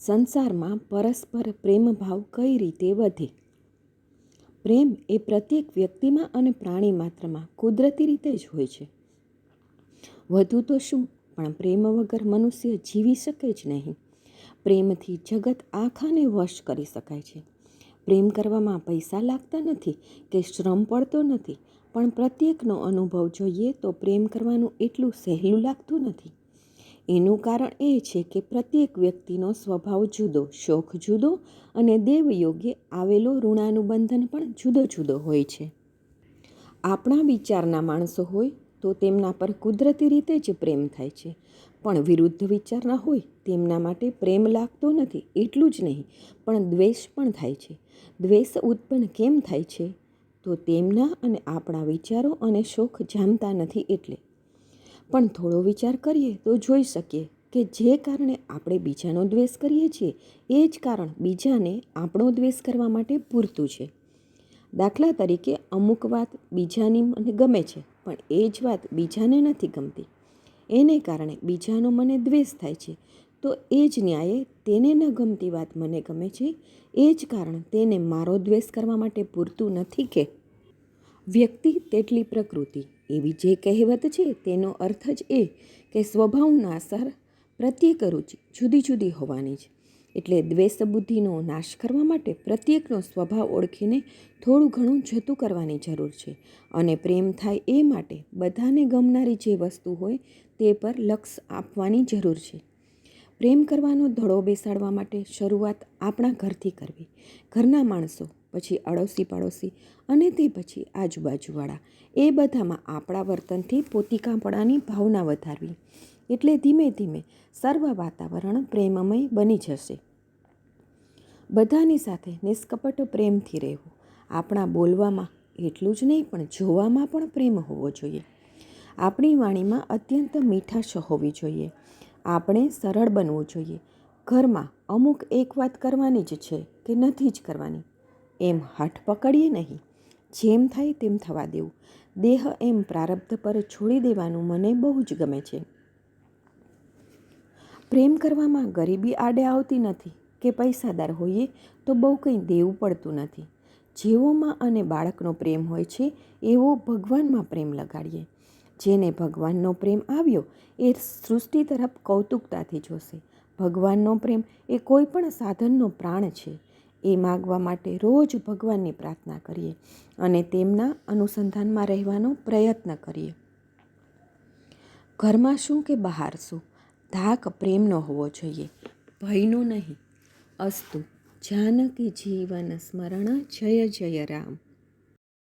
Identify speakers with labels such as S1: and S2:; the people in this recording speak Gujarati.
S1: સંસારમાં પરસ્પર પ્રેમભાવ કઈ રીતે વધે? પ્રેમ એ પ્રત્યેક વ્યક્તિમાં અને પ્રાણી માત્રમાં કુદરતી રીતે જ હોય છે. વધુ તો શું? પણ પ્રેમ વગર મનુષ્ય જીવી શકે જ નહીં. પ્રેમથી જગત આખાને વશ કરી શકાય છે. પ્રેમ કરવામાં પૈસા લાગતા નથી કે શ્રમ પડતો નથી. પણ પ્રત્યેકનો અનુભવ જોઈએ તો પ્રેમ કરવાનું એટલું સહેલું લાગતું નથી. એનું કારણ એ છે કે પ્રત્યેક વ્યક્તિનો સ્વભાવ જુદો, શોખ જુદો અને દેવયોગે આવેલો ઋણાનુબંધન પણ જુદો જુદો હોય છે. આપણા વિચારના માણસો હોય તો તેમના પર કુદરતી રીતે જ પ્રેમ થાય છે. પણ વિરુદ્ધ વિચારના હોય તેમના માટે પ્રેમ લાગતો નથી એટલું જ નહીં, પણ દ્વેષ પણ થાય છે. દ્વેષ ઉત્પન્ન કેમ થાય છે? તો તેમના અને આપણા વિચારો અને શોખ જામતા નથી એટલે પણ થોડો વિચાર કરીએ તો જોઈ શકીએ કે જે કારણે આપણે બીજાનો દ્વેષ કરીએ છીએ, એ જ કારણ બીજાને આપણો દ્વેષ કરવા માટે પૂરતું છે. દાખલા તરીકે અમુક વાત બીજાની મને ગમે છે, પણ એ જ વાત બીજાને નથી ગમતી. એને કારણે બીજાનો મને દ્વેષ થાય છે, તો એ જ ન્યાયે તેને ન ગમતી વાત મને ગમે છે, એ જ કારણ તેને મારો દ્વેષ કરવા માટે પૂરતું નથી કે વ્યક્તિ તેટલી પ્રકૃતિ. એવી જે કહેવત છે, તેનો અર્થ જ એ કે સ્વભાવના અસર પ્રત્યેક રુચિ જુદી જુદી હોવાની છે. એટલે દ્વેષ બુદ્ધિનો નાશ કરવા માટે પ્રત્યેકનો સ્વભાવ ઓળખીને થોડું ઘણું જતું કરવાની જરૂર છે. અને પ્રેમ થાય એ માટે બધાને ગમનારી જે વસ્તુ હોય તે પર લક્ષ આપવાની જરૂર છે. પ્રેમ કરવાનો ધડો બેસાડવા માટે શરૂઆત આપણા ઘરથી કરવી. ઘરના માણસો પછી અડોશી પાડોશી અને તે પછી આજુબાજુવાળા. એ બધામાં આપણા વર્તનથી પોતિકાપણાની ભાવના વધારવી. એટલે ધીમે ધીમે સર્વ વાતાવરણ પ્રેમમય બની જશે. બધાની સાથે નિષ્કપટ પ્રેમથી રહેવું. આપણા બોલવામાં એટલું જ નહીં, પણ જોવામાં પણ પ્રેમ હોવો જોઈએ. આપણી વાણીમાં અત્યંત મીઠાશ હોવી જોઈએ. આપણે સરળ બનવું જોઈએ. ઘરમાં અમુક એક વાત કરવાની જ છે કે નથી જ કરવાની. એમ હઠ પકડીએ નહીં. જેમ થાય તેમ થવા દેવું. દેહ એમ પ્રારબ્ધ પર છોડી દેવાનું મને બહુ જ ગમે છે. પ્રેમ કરવામાં ગરીબી આડે આવતી નથી કે પૈસાદાર હોઈએ તો બહુ કંઈ દેવું પડતું નથી. જેવોમાં અને બાળકનો પ્રેમ હોય છે એવો ભગવાનમાં પ્રેમ લગાડીએ. જેને ભગવાનનો પ્રેમ આવ્યો એ સૃષ્ટિ તરફ કૌતુકતાથી જોશે. ભગવાનનો પ્રેમ એ કોઈ પણ સાધનનો પ્રાણ છે. એ માગવા માટે રોજ ભગવાનની પ્રાર્થના કરીએ અને તેમના અનુસંધાનમાં રહેવાનો પ્રયત્ન કરીએ. ઘરમાં શું કે બહાર શું? ધાક પ્રેમનો હોવો જોઈએ. ભયનો નહીં. અસ્તુ. જાનકી જીવન સ્મરણ જય જય રામ.